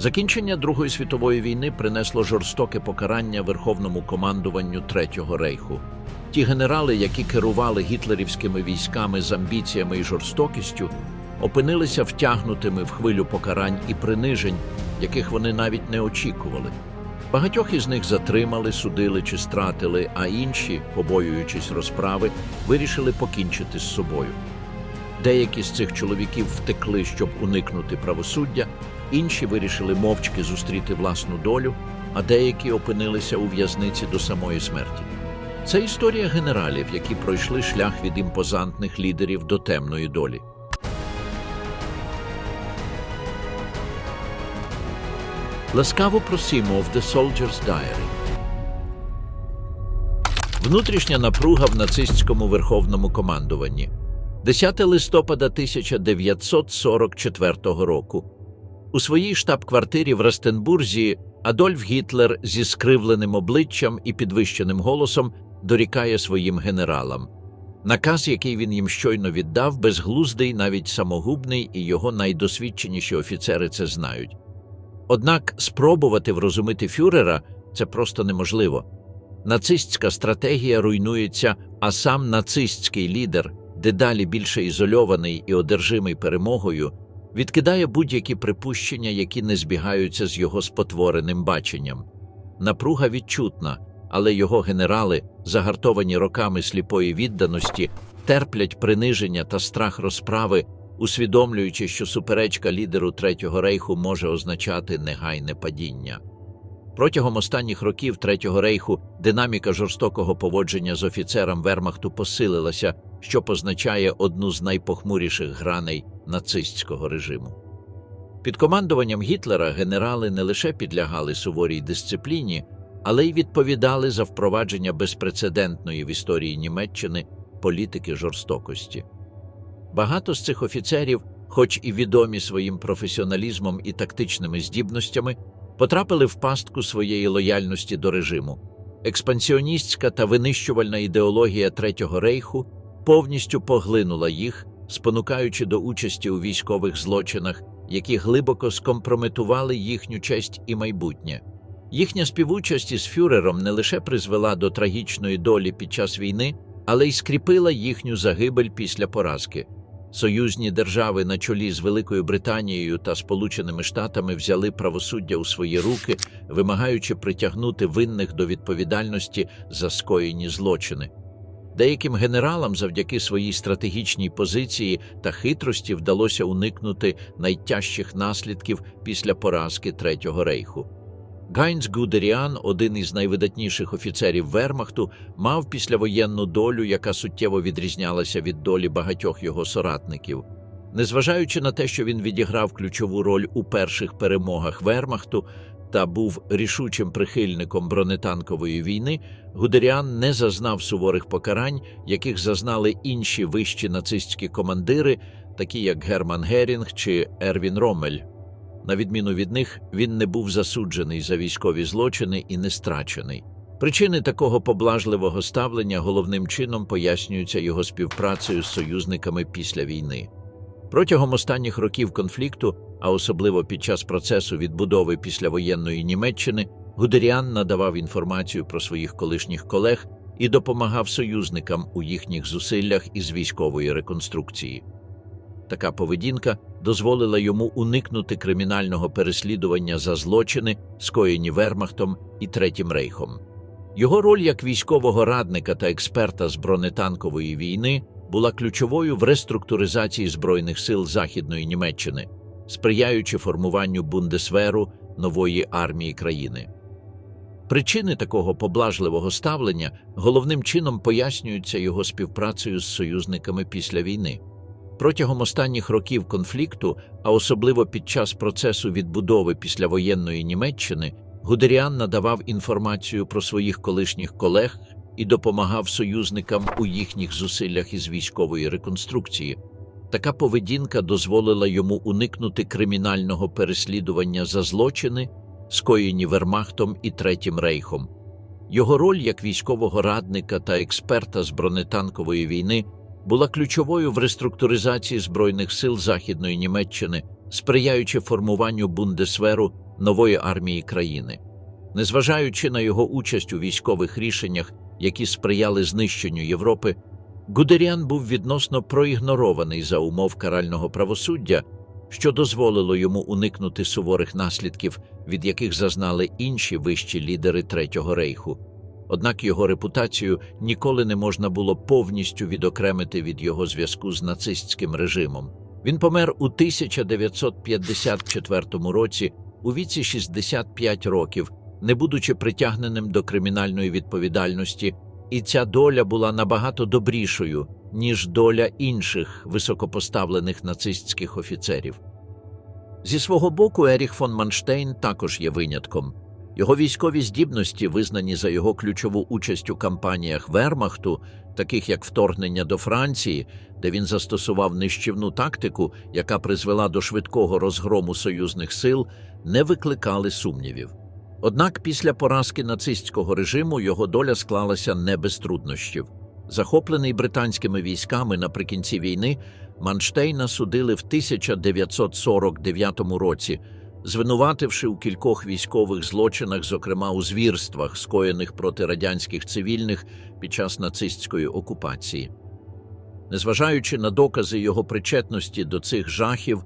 Закінчення Другої світової війни принесло жорстоке покарання Верховному командуванню Третього рейху. Ті генерали, які керували гітлерівськими військами з амбіціями і жорстокістю, опинилися втягнутими в хвилю покарань і принижень, яких вони навіть не очікували. Багатьох із них затримали, судили чи стратили, а інші, побоюючись розправи, вирішили покінчити з собою. Деякі з цих чоловіків втекли, щоб уникнути правосуддя, інші вирішили мовчки зустріти власну долю, а деякі опинилися у в'язниці до самої смерті. Це історія генералів, які пройшли шлях від імпозантних лідерів до темної долі. Ласкаво просимо в The Soldier's Diary. Внутрішня напруга в нацистському верховному командуванні. 10 листопада 1944 року. У своїй штаб-квартирі в Ростенбурзі Адольф Гітлер зі скривленим обличчям і підвищеним голосом дорікає своїм генералам. Наказ, який він їм щойно віддав, безглуздий, навіть самогубний, і його найдосвідченіші офіцери це знають. Однак спробувати врозумити фюрера це просто неможливо. Нацистська стратегія руйнується, а сам нацистський лідер, дедалі більше ізольований і одержимий перемогою, відкидає будь-які припущення, які не збігаються з його спотвореним баченням. Напруга відчутна, але його генерали, загартовані роками сліпої відданості, терплять приниження та страх розправи, усвідомлюючи, що суперечка лідеру Третього рейху може означати негайне падіння. Протягом останніх років Третього рейху динаміка жорстокого поводження з офіцером Вермахту посилилася, що позначає одну з найпохмуріших граней нацистського режиму. Під командуванням Гітлера генерали не лише підлягали суворій дисципліні, але й відповідали за впровадження безпрецедентної в історії Німеччини політики жорстокості. Багато з цих офіцерів, хоч і відомі своїм професіоналізмом і тактичними здібностями, потрапили в пастку своєї лояльності до режиму. Експансіоністська та винищувальна ідеологія Третього рейху повністю поглинула їх, спонукаючи до участі у військових злочинах, які глибоко скомпрометували їхню честь і майбутнє. Їхня співучасть із фюрером не лише призвела до трагічної долі під час війни, але й скріпила їхню загибель після поразки. Союзні держави на чолі з Великою Британією та Сполученими Штатами взяли правосуддя у свої руки, вимагаючи притягнути винних до відповідальності за скоєні злочини. Деяким генералам завдяки своїй стратегічній позиції та хитрості вдалося уникнути найтяжчих наслідків після поразки Третього рейху. Гайнц Гудеріан, один із найвидатніших офіцерів Вермахту, мав післявоєнну долю, яка суттєво відрізнялася від долі багатьох його соратників. Незважаючи на те, що він відіграв ключову роль у перших перемогах Вермахту та був рішучим прихильником бронетанкової війни, Гудеріан не зазнав суворих покарань, яких зазнали інші вищі нацистські командири, такі як Герман Герінг чи Ервін Роммель. На відміну від них, він не був засуджений за військові злочини і не страчений. Причини такого поблажливого ставлення головним чином пояснюються його співпрацею з союзниками після війни. Протягом останніх років конфлікту, а особливо під час процесу відбудови післявоєнної Німеччини, Гудеріан надавав інформацію про своїх колишніх колег і допомагав союзникам у їхніх зусиллях із військової реконструкції. Така поведінка дозволила йому уникнути кримінального переслідування за злочини, скоєні Вермахтом і Третім рейхом. Його роль як військового радника та експерта з бронетанкової війни була ключовою в реструктуризації Збройних сил Західної Німеччини, сприяючи формуванню Бундесверу нової армії країни. Причини такого поблажливого ставлення головним чином пояснюються його співпрацею з союзниками після війни. Протягом останніх років конфлікту, а особливо під час процесу відбудови післявоєнної Німеччини, Гудеріан надавав інформацію про своїх колишніх колег і допомагав союзникам у їхніх зусиллях із військової реконструкції. Така поведінка дозволила йому уникнути кримінального переслідування за злочини, скоєні Вермахтом і Третім рейхом. Його роль як військового радника та експерта з бронетанкової війни була ключовою в реструктуризації Збройних сил Західної Німеччини, сприяючи формуванню Бундесверу нової армії країни. Незважаючи на його участь у військових рішеннях, які сприяли знищенню Європи, Гудеріан був відносно проігнорований за умов карального правосуддя, що дозволило йому уникнути суворих наслідків, від яких зазнали інші вищі лідери Третього рейху. Однак його репутацію ніколи не можна було повністю відокремити від його зв'язку з нацистським режимом. Він помер у 1954 році у віці 65 років, не будучи притягненим до кримінальної відповідальності, і ця доля була набагато добрішою, ніж доля інших високопоставлених нацистських офіцерів. Зі свого боку, Еріх фон Манштейн також є винятком. Його військові здібності, визнані за його ключову участь у кампаніях Вермахту, таких як вторгнення до Франції, де він застосував нищівну тактику, яка призвела до швидкого розгрому союзних сил, не викликали сумнівів. Однак після поразки нацистського режиму його доля склалася не без труднощів. Захоплений британськими військами наприкінці війни, Манштейна судили в 1949 році, звинувативши у кількох військових злочинах, зокрема у звірствах, скоєних проти радянських цивільних під час нацистської окупації. Незважаючи на докази його причетності до цих жахів,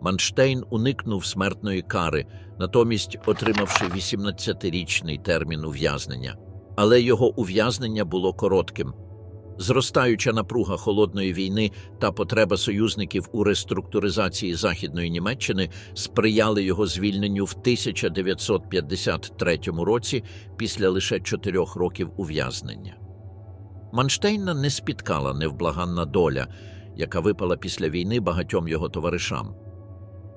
Манштейн уникнув смертної кари, натомість отримавши 18-річний термін ув'язнення. Але його ув'язнення було коротким. Зростаюча напруга холодної війни та потреба союзників у реструктуризації Західної Німеччини сприяли його звільненню в 1953 році після лише чотирьох років ув'язнення. Манштейна не спіткала невблаганна доля, яка випала після війни багатьом його товаришам.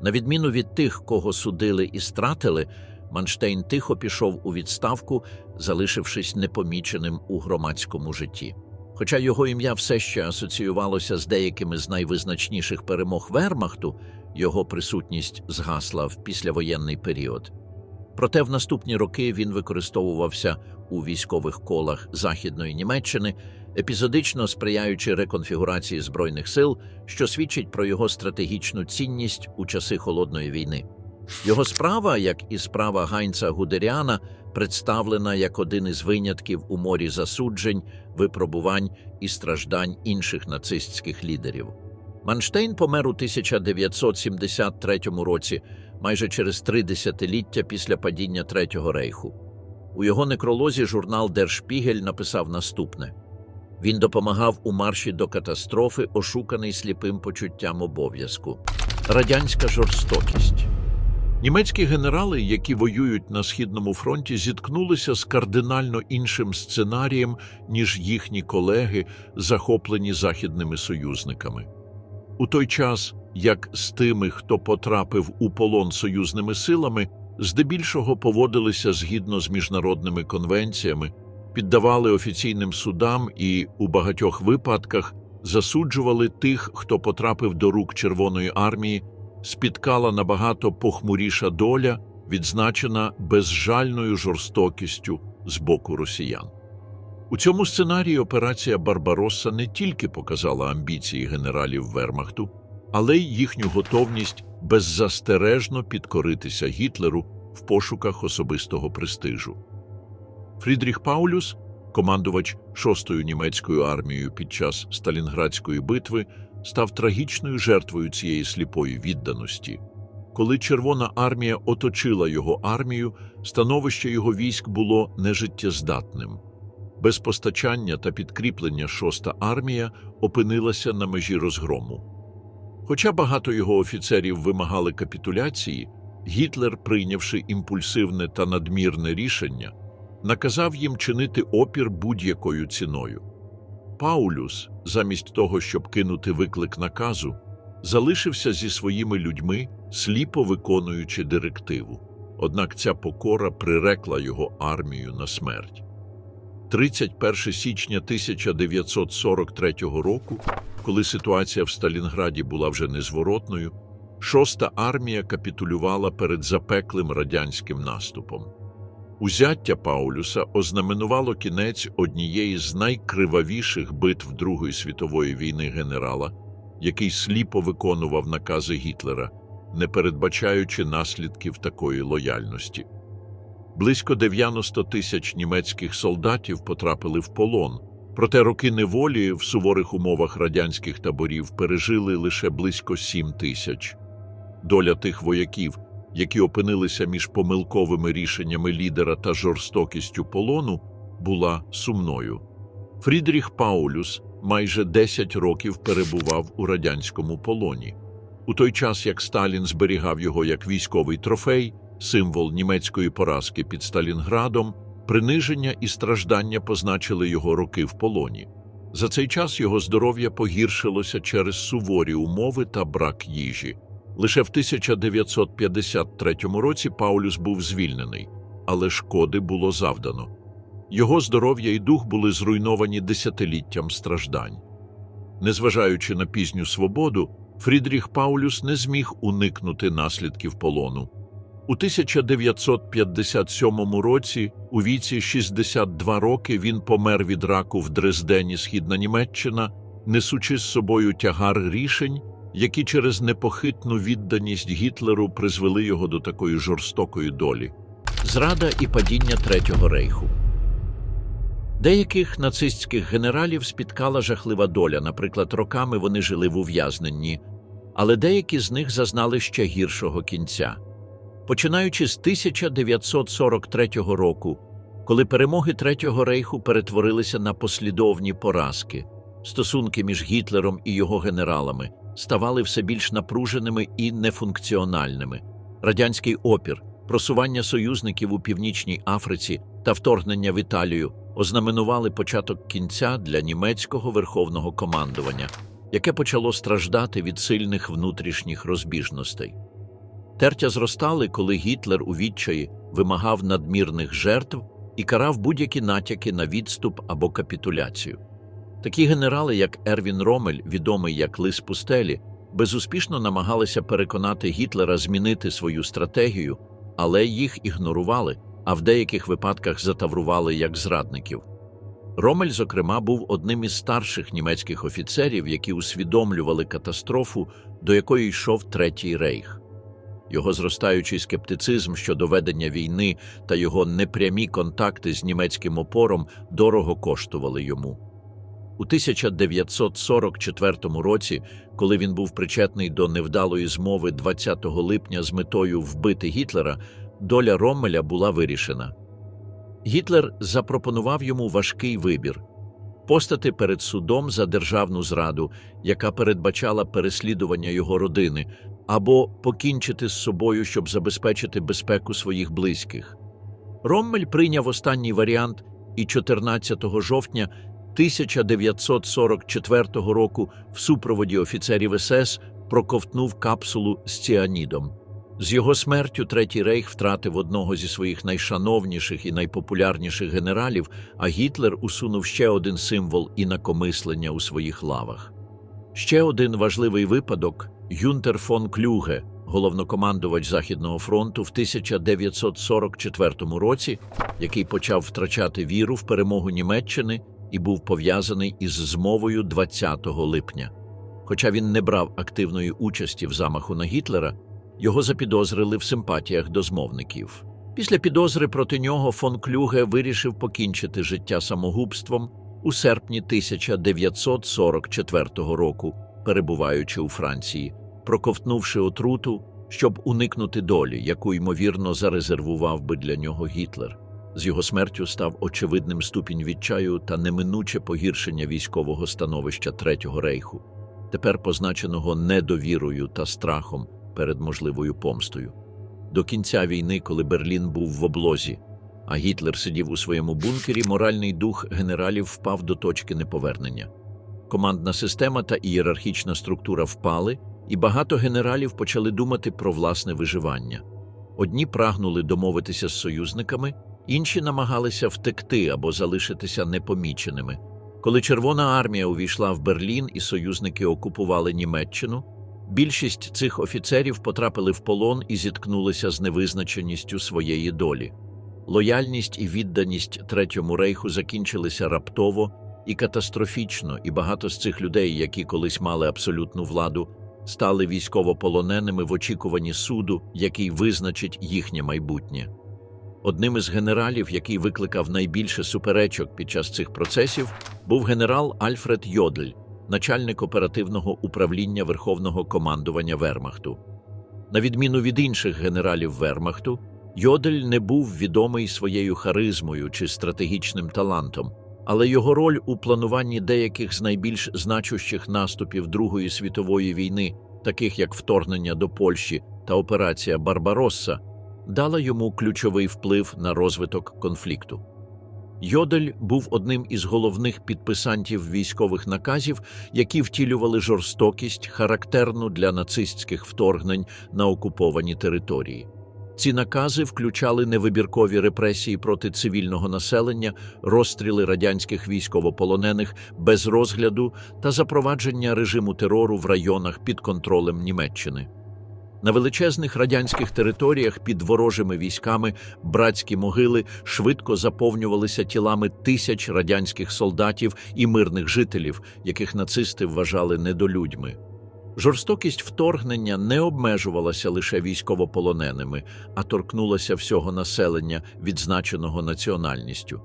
На відміну від тих, кого судили і стратили, Манштейн тихо пішов у відставку, залишившись непоміченим у громадському житті. Хоча його ім'я все ще асоціювалося з деякими з найвизначніших перемог Вермахту, його присутність згасла в післявоєнний період. Проте в наступні роки він використовувався у військових колах Західної Німеччини, епізодично сприяючи реконфігурації збройних сил, що свідчить про його стратегічну цінність у часи холодної війни. Його справа, як і справа Гайнца Гудеріана, представлена як один із винятків у морі засуджень, випробувань і страждань інших нацистських лідерів. Манштейн помер у 1973 році, майже через три десятиліття після падіння Третього рейху. У його некролозі журнал Der написав наступне: він допомагав у марші до катастрофи, ошуканий сліпим почуттям обов'язку. Радянська жорстокість. Німецькі генерали, які воюють на східному фронті, зіткнулися з кардинально іншим сценарієм, ніж їхні колеги, захоплені західними союзниками. У той час, як з тими, хто потрапив у полон союзними силами, здебільшого поводилися згідно з міжнародними конвенціями, піддавали офіційним судам і, у багатьох випадках, засуджували тих, хто потрапив до рук Червоної армії спіткала набагато похмуріша доля, відзначена безжальною жорстокістю з боку росіян. У цьому сценарії операція Барбаросса не тільки показала амбіції генералів Вермахту, але й їхню готовність беззастережно підкоритися Гітлеру в пошуках особистого престижу. Фрідріх Паулюс, командувач 6-ю німецькою армією під час Сталінградської битви, став трагічною жертвою цієї сліпої відданості. Коли Червона армія оточила його армію, становище його військ було нежиттєздатним. Без постачання та підкріплення шоста армія опинилася на межі розгрому. Хоча багато його офіцерів вимагали капітуляції, Гітлер, прийнявши імпульсивне та надмірне рішення, наказав їм чинити опір будь-якою ціною. Паулюс, замість того, щоб кинути виклик наказу, залишився зі своїми людьми, сліпо виконуючи директиву. Однак ця покора прирекла його армію на смерть. 31 січня 1943 року, коли ситуація в Сталінграді була вже незворотною, шоста армія капітулювала перед запеклим радянським наступом. Узяття Паулюса ознаменувало кінець однієї з найкривавіших битв Другої світової війни генерала, який сліпо виконував накази Гітлера, не передбачаючи наслідків такої лояльності. Близько 90 тисяч німецьких солдатів потрапили в полон, проте роки неволі в суворих умовах радянських таборів пережили лише близько 7 тисяч. Доля тих вояків, які опинилися між помилковими рішеннями лідера та жорстокістю полону, була сумною. Фрідріх Паулюс майже 10 років перебував у радянському полоні. У той час, як Сталін зберігав його як військовий трофей, символ німецької поразки під Сталінградом, приниження і страждання позначили його роки в полоні. За цей час його здоров'я погіршилося через суворі умови та брак їжі. Лише в 1953 році Паулюс був звільнений, але шкоди було завдано. Його здоров'я і дух були зруйновані десятиліттям страждань. Незважаючи на пізню свободу, Фрідріх Паулюс не зміг уникнути наслідків полону. У 1957 році, у віці 62 роки, він помер від раку в Дрездені, Східна Німеччина, несучи з собою тягар рішень, які через непохитну відданість Гітлеру призвели його до такої жорстокої долі. Зрада і падіння Третього рейху. Деяких нацистських генералів спіткала жахлива доля, наприклад, роками вони жили в ув'язненні, але деякі з них зазнали ще гіршого кінця. Починаючи з 1943 року, коли перемоги Третього рейху перетворилися на послідовні поразки, стосунки між Гітлером і його генералами ставали все більш напруженими і нефункціональними. Радянський опір, просування союзників у Північній Африці та вторгнення в Італію ознаменували початок кінця для німецького верховного командування, яке почало страждати від сильних внутрішніх розбіжностей. Тертя зростали, коли Гітлер у відчаї вимагав надмірних жертв і карав будь-які натяки на відступ або капітуляцію. Такі генерали, як Ервін Ромель, відомий як Лис Пустелі, безуспішно намагалися переконати Гітлера змінити свою стратегію, але їх ігнорували, а в деяких випадках затаврували як зрадників. Ромель, зокрема, був одним із старших німецьких офіцерів, які усвідомлювали катастрофу, до якої йшов Третій рейх. Його зростаючий скептицизм щодо ведення війни та його непрямі контакти з німецьким опором дорого коштували йому. У 1944 році, коли він був причетний до невдалої змови 20 липня з метою вбити Гітлера, доля Роммеля була вирішена. Гітлер запропонував йому важкий вибір постати перед судом за державну зраду, яка передбачала переслідування його родини, або покінчити з собою, щоб забезпечити безпеку своїх близьких. Роммель прийняв останній варіант і 14 жовтня 1944 року в супроводі офіцерів СС проковтнув капсулу з ціанідом. З його смертю Третій рейх втратив одного зі своїх найшановніших і найпопулярніших генералів, а Гітлер усунув ще один символ інакомислення у своїх лавах. Ще один важливий випадок Юнтер фон Клюге, головнокомандувач Західного фронту в 1944 році, який почав втрачати віру в перемогу Німеччини і був пов'язаний із змовою 20 липня. Хоча він не брав активної участі в замаху на Гітлера, його запідозрили в симпатіях до змовників. Після підозри проти нього фон Клюге вирішив покінчити життя самогубством у серпні 1944 року, перебуваючи у Франції, проковтнувши отруту, щоб уникнути долі, яку ймовірно зарезервував би для нього Гітлер. З його смертю став очевидним ступінь відчаю та неминуче погіршення військового становища Третього рейху, тепер позначеного недовірою та страхом перед можливою помстою. До кінця війни, коли Берлін був в облозі, а Гітлер сидів у своєму бункері, моральний дух генералів впав до точки неповернення. Командна система та ієрархічна структура впали, і багато генералів почали думати про власне виживання. Одні прагнули домовитися з союзниками, інші намагалися втекти або залишитися непоміченими. Коли Червона армія увійшла в Берлін і союзники окупували Німеччину, більшість цих офіцерів потрапили в полон і зіткнулися з невизначеністю своєї долі. Лояльність і відданість Третьому рейху закінчилися раптово і катастрофічно, і багато з цих людей, які колись мали абсолютну владу, стали військовополоненими в очікуванні суду, який визначить їхнє майбутнє. Одним із генералів, який викликав найбільше суперечок під час цих процесів, був генерал Альфред Йодль, начальник оперативного управління Верховного командування Вермахту. На відміну від інших генералів Вермахту, Йодель не був відомий своєю харизмою чи стратегічним талантом, але його роль у плануванні деяких з найбільш значущих наступів Другої світової війни, таких як вторгнення до Польщі та операція Барбаросса, дала йому ключовий вплив на розвиток конфлікту. Йодель був одним із головних підписантів військових наказів, які втілювали жорстокість, характерну для нацистських вторгнень на окуповані території. Ці накази включали невибіркові репресії проти цивільного населення, розстріли радянських військовополонених без розгляду та запровадження режиму терору в районах під контролем Німеччини. На величезних радянських територіях під ворожими військами братські могили швидко заповнювалися тілами тисяч радянських солдатів і мирних жителів, яких нацисти вважали недолюдьми. Жорстокість вторгнення не обмежувалася лише військовополоненими, а торкнулася всього населення, відзначеного національністю.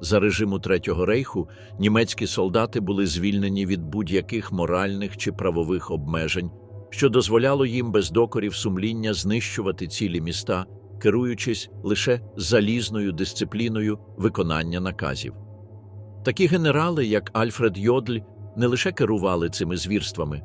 За режиму Третього рейху німецькі солдати були звільнені від будь-яких моральних чи правових обмежень, що дозволяло їм без докорів сумління знищувати цілі міста, керуючись лише залізною дисципліною виконання наказів. Такі генерали, як Альфред Йодль, не лише керували цими звірствами.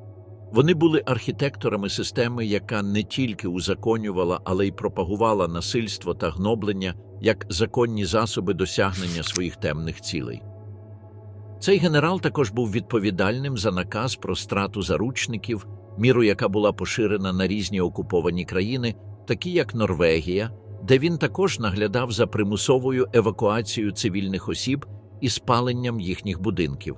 Вони були архітекторами системи, яка не тільки узаконювала, але й пропагувала насильство та гноблення як законні засоби досягнення своїх темних цілей. Цей генерал також був відповідальним за наказ про страту заручників, міру яка була поширена на різні окуповані країни, такі як Норвегія, де він також наглядав за примусовою евакуацією цивільних осіб і спаленням їхніх будинків.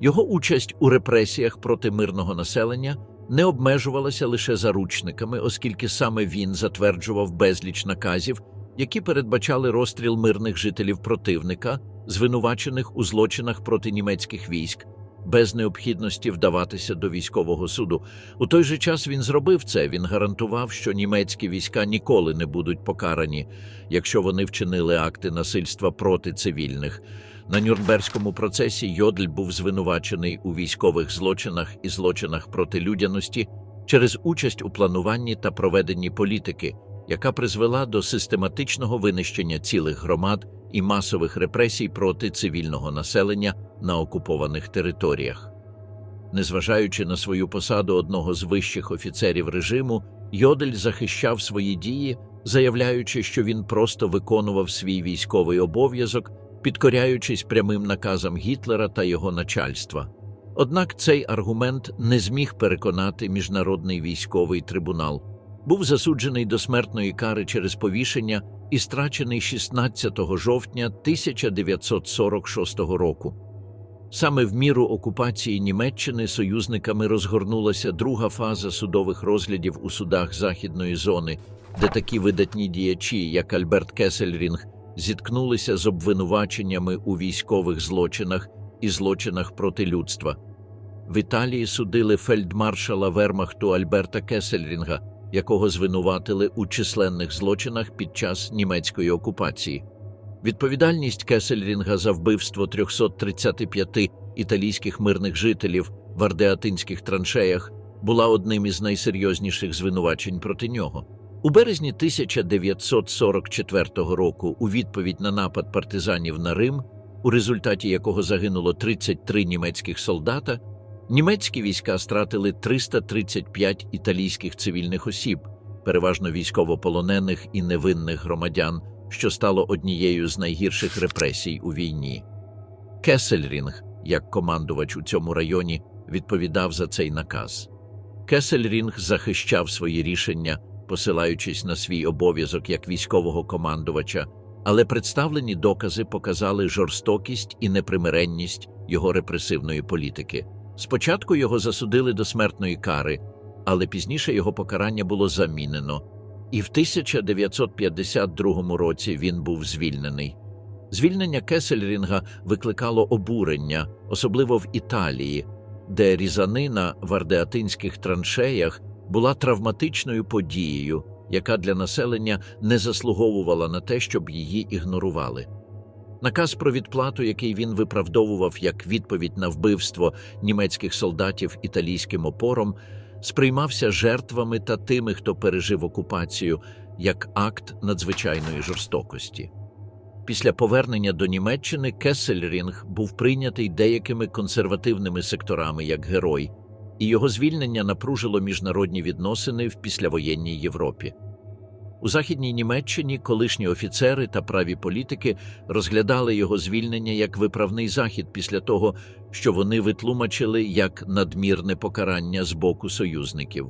Його участь у репресіях проти мирного населення не обмежувалася лише заручниками, оскільки саме він затверджував безліч наказів, які передбачали розстріл мирних жителів противника, звинувачених у злочинах проти німецьких військ, без необхідності вдаватися до військового суду. У той же час він зробив це. Він гарантував, що німецькі війська ніколи не будуть покарані, якщо вони вчинили акти насильства проти цивільних. На Нюрнберзькому процесі Йодль був звинувачений у військових злочинах і злочинах проти людяності через участь у плануванні та проведенні політики, яка призвела до систематичного винищення цілих громад і масових репресій проти цивільного населення на окупованих територіях. Незважаючи на свою посаду одного з вищих офіцерів режиму, Йодель захищав свої дії, заявляючи, що він просто виконував свій військовий обов'язок, підкоряючись прямим наказам Гітлера та його начальства. Однак цей аргумент не зміг переконати міжнародний військовий трибунал. Був засуджений до смертної кари через повішення і страчений 16 жовтня 1946 року. Саме в міру окупації Німеччини союзниками розгорнулася друга фаза судових розглядів у судах західної зони, де такі видатні діячі, як Альберт Кесельрінг, зіткнулися з обвинуваченнями у військових злочинах і злочинах проти людства. В Італії судили фельдмаршала Вермахту Альберта Кесельрінга, якого звинуватили у численних злочинах під час німецької окупації. Відповідальність Кесельрінга за вбивство 335 італійських мирних жителів в ардеатинських траншеях була одним із найсерйозніших звинувачень проти нього. У березні 1944 року, у відповідь на напад партизанів на Рим, у результаті якого загинуло 33 німецьких солдата, німецькі війська стратили 335 італійських цивільних осіб, переважно військовополонених і невинних громадян, що стало однією з найгірших репресій у війні. Кесельрінг, як командувач у цьому районі, відповідав за цей наказ. Кесельрінг захищав свої рішення, посилаючись на свій обов'язок як військового командувача, але представлені докази показали жорстокість і непримиренність його репресивної політики. Спочатку його засудили до смертної кари, але пізніше його покарання було замінено, і в 1952 році він був звільнений. Звільнення Кесельрінга викликало обурення, особливо в Італії, де різанина в ардеатинських траншеях була травматичною подією, яка для населення не заслуговувала на те, щоб її ігнорували. Наказ про відплату, який він виправдовував як відповідь на вбивство німецьких солдатів італійським опором, сприймався жертвами та тими, хто пережив окупацію, як акт надзвичайної жорстокості. Після повернення до Німеччини Кессельрінг був прийнятий деякими консервативними секторами як герой, і його звільнення напружило міжнародні відносини в післявоєнній Європі. У Західній Німеччині колишні офіцери та праві політики розглядали його звільнення як виправний захід після того, що вони витлумачили як надмірне покарання з боку союзників.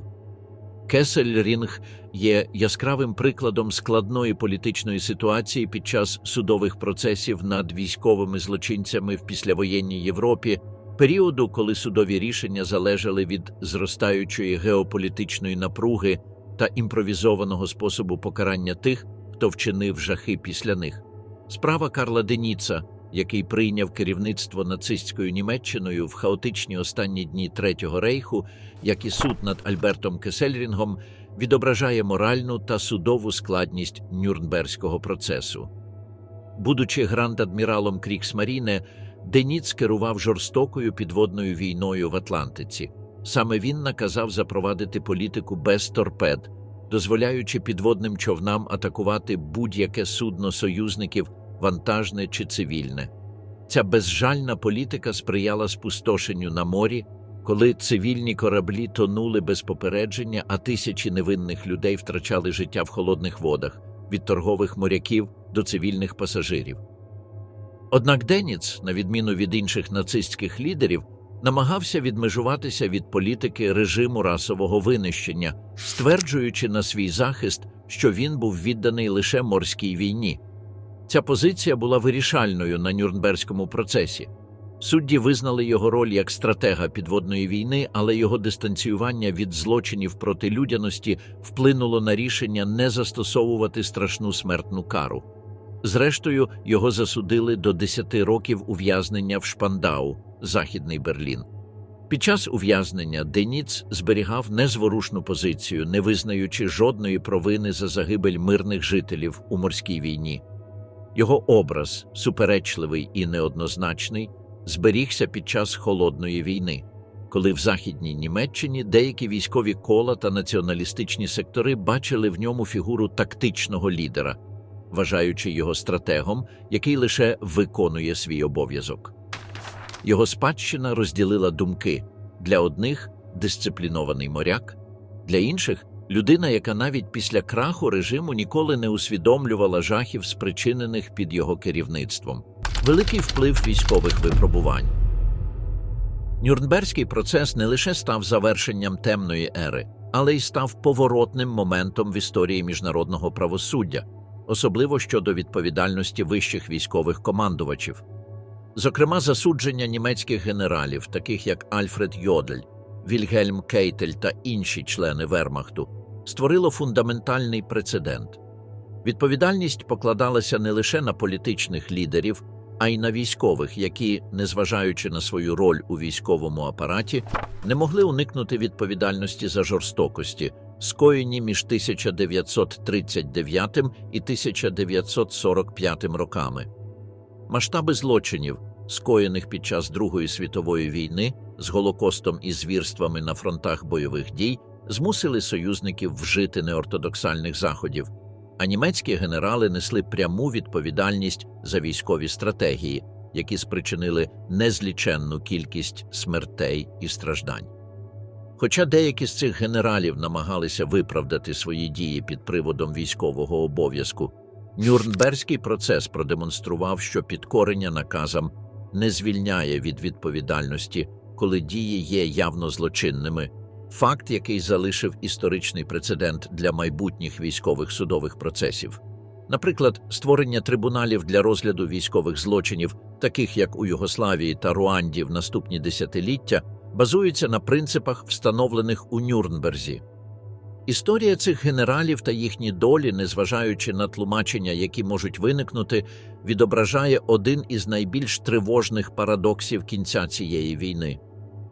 Кесельрінг є яскравим прикладом складної політичної ситуації під час судових процесів над військовими злочинцями в післявоєнній Європі, періоду, коли судові рішення залежали від зростаючої геополітичної напруги та імпровізованого способу покарання тих, хто вчинив жахи після них. Справа Карла Деніца, який прийняв керівництво нацистською Німеччиною в хаотичні останні дні Третього рейху, як і суд над Альбертом Кесельрінгом, відображає моральну та судову складність Нюрнберзького процесу. Будучи гранд-адміралом Кріксмаріне, Деніц керував жорстокою підводною війною в Атлантиці. Саме він наказав запровадити політику без торпед, дозволяючи підводним човнам атакувати будь-яке судно союзників, вантажне чи цивільне. Ця безжальна політика сприяла спустошенню на морі, коли цивільні кораблі тонули без попередження, а тисячі невинних людей втрачали життя в холодних водах від торгових моряків до цивільних пасажирів. Однак Деніц, на відміну від інших нацистських лідерів, намагався відмежуватися від політики режиму расового винищення, стверджуючи на свій захист, що він був відданий лише морській війні. Ця позиція була вирішальною на Нюрнберзькому процесі. Судді визнали його роль як стратега підводної війни, але його дистанціювання від злочинів проти людяності вплинуло на рішення не застосовувати страшну смертну кару. Зрештою, його засудили до 10 років ув'язнення в Шпандау, Західний Берлін. Під час ув'язнення Деніц зберігав незворушну позицію, не визнаючи жодної провини за загибель мирних жителів у морській війні. Його образ, суперечливий і неоднозначний, зберігся під час холодної війни, коли в Західній Німеччині деякі військові кола та націоналістичні сектори бачили в ньому фігуру тактичного лідера, вважаючи його стратегом, який лише виконує свій обов'язок. Його спадщина розділила думки для одних дисциплінований моряк, для інших людина, яка навіть після краху режиму ніколи не усвідомлювала жахів, спричинених під його керівництвом. Великий вплив військових випробувань. Нюрнберзький процес не лише став завершенням темної ери, але й став поворотним моментом в історії міжнародного правосуддя, особливо щодо відповідальності вищих військових командувачів. Зокрема, засудження німецьких генералів, таких як Альфред Йодель, Вільгельм Кейтель та інші члени Вермахту, створило фундаментальний прецедент. Відповідальність покладалася не лише на політичних лідерів, а й на військових, які, незважаючи на свою роль у військовому апараті, не могли уникнути відповідальності за жорстокості, скоєні між 1939 і 1945 роками. Масштаби злочинів, скоєних під час Другої світової війни з Голокостом і звірствами на фронтах бойових дій, змусили союзників вжити неортодоксальних заходів, а німецькі генерали несли пряму відповідальність за військові стратегії, які спричинили незліченну кількість смертей і страждань. Хоча деякі з цих генералів намагалися виправдати свої дії під приводом військового обов'язку, Нюрнберзький процес продемонстрував, що підкорення наказам не звільняє від відповідальності, коли дії є явно злочинними, факт, який залишив історичний прецедент для майбутніх військових судових процесів. Наприклад, створення трибуналів для розгляду військових злочинів, таких як у Югославії та Руанді в наступні десятиліття, базується на принципах, встановлених у Нюрнберзі. Історія цих генералів та їхні долі, незважаючи на тлумачення, які можуть виникнути, відображає один із найбільш тривожних парадоксів кінця цієї війни.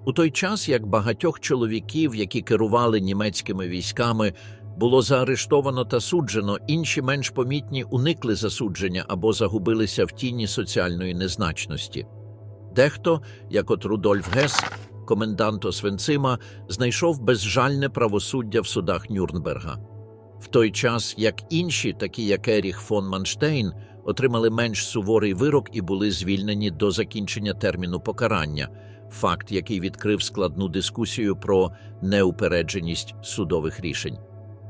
У той час, як багатьох чоловіків, які керували німецькими військами, було заарештовано та суджено, інші менш помітні уникли засудження або загубилися в тіні соціальної незначності. Дехто, як от Рудольф Гес, комендант Освенцима, знайшов безжальне правосуддя в судах Нюрнберга. В той час, як інші, такі як Еріх фон Манштейн, отримали менш суворий вирок і були звільнені до закінчення терміну покарання, факт, який відкрив складну дискусію про неупередженість судових рішень.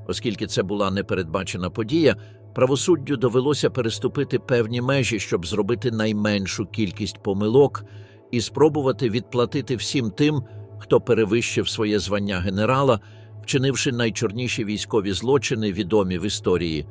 Оскільки це була непередбачена подія, правосуддю довелося переступити певні межі, щоб зробити найменшу кількість помилок і спробувати відплатити всім тим, хто перевищив своє звання генерала, вчинивши найчорніші військові злочини, відомі в історії